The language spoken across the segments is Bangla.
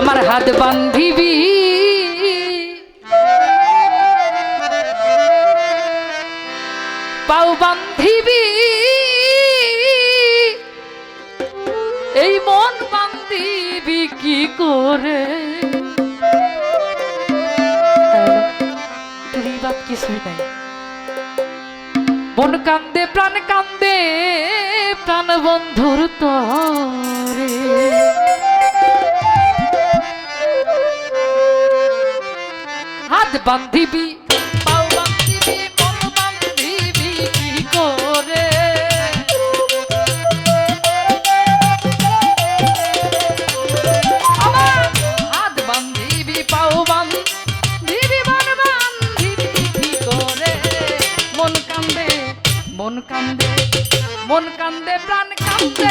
আমার হাত বান্ধিবি। পাও বান্ধিবি। এই মন বান্ধিবি কি করে? কিছুই নাই মন কান্দে, প্রাণ কান্দে, প্রাণ বন্ধুর তরে। বান্ধিবি। মন কান্দে মন কান্দে প্রাণ কান্দে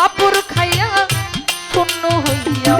পাপড় খাইয়া শূন্য হইয়া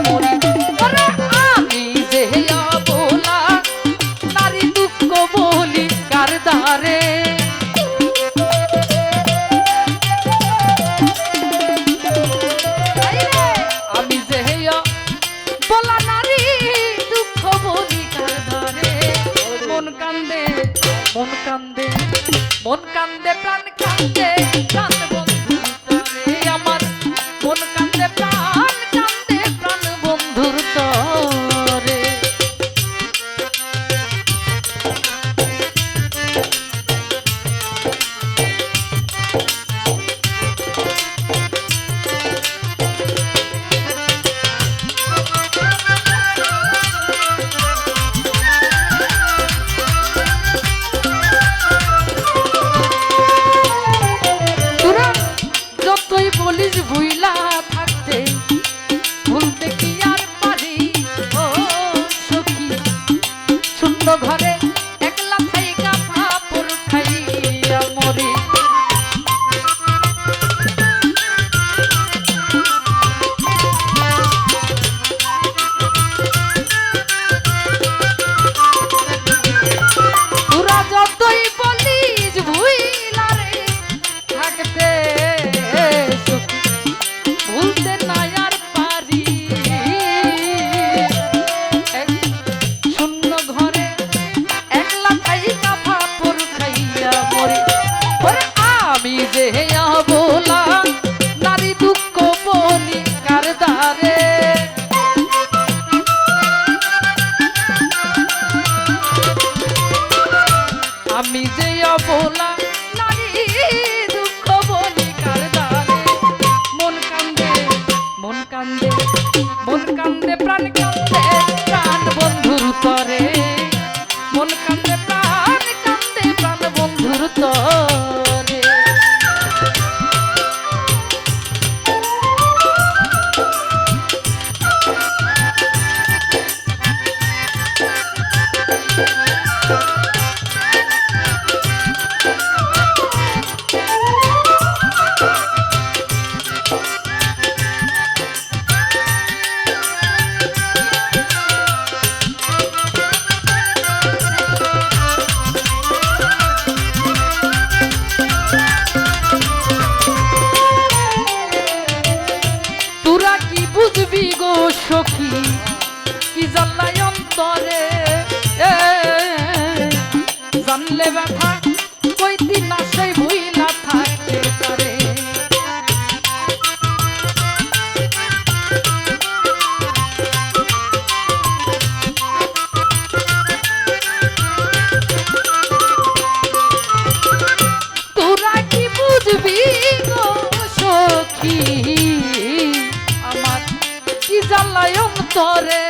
অন্তরে।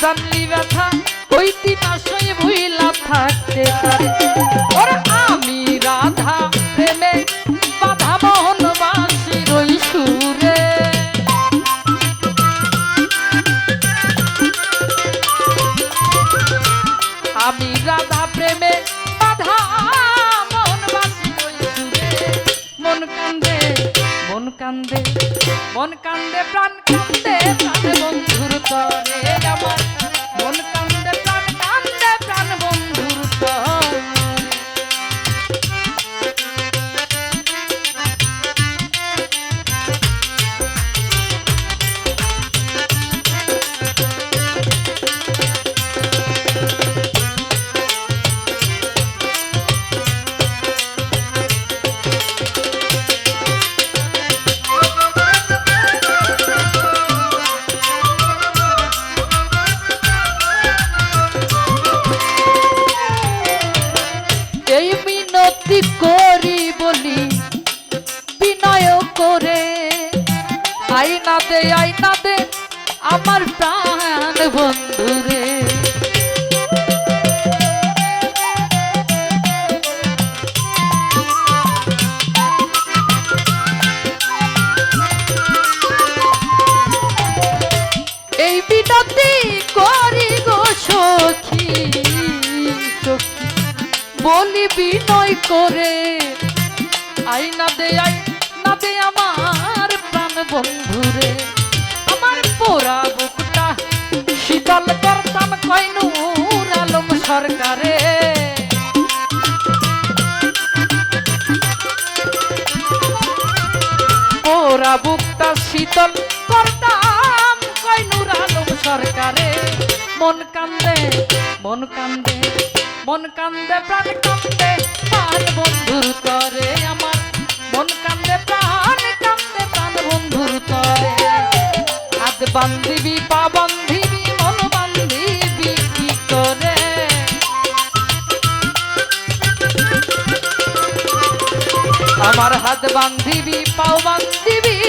জানলি ব্যথা, হইতি না সই ভুইলা থাকতে পারে। ওরে আমি রাধা প্রেমে, বাধা মোহন বাসির ওই সুরে। আমি রাধা প্রেমে, বাধা কান্দে মন কান্দে প্রাণ কান্দে প্রাণ বন্ধুর তরে আমার। মন দে আইনা দে আমার প্রাণ বন্ধুরে এই বিনতি করি গো সখী সখী, বলি বিনয় করে। আই না দে আই না দে আমার প্রাণ বন্ধুরে শীতল করতাম কইনুর আলম সরকারে। পোড়া বুকটা শীতল করতাম কইনুর আলম সরকারে। মন কান্দে মন কান্দে মন কান্দে, প্রাণ কান্দে, প্রাণ বন্ধুর তরে আমার। মন কান্দে, প্রাণ কান্দে, প্রাণ বন্ধুর তরে। হাত বান্ধিবি, পা আমার হাত বান্ধিবি পাও বান্ধিবি।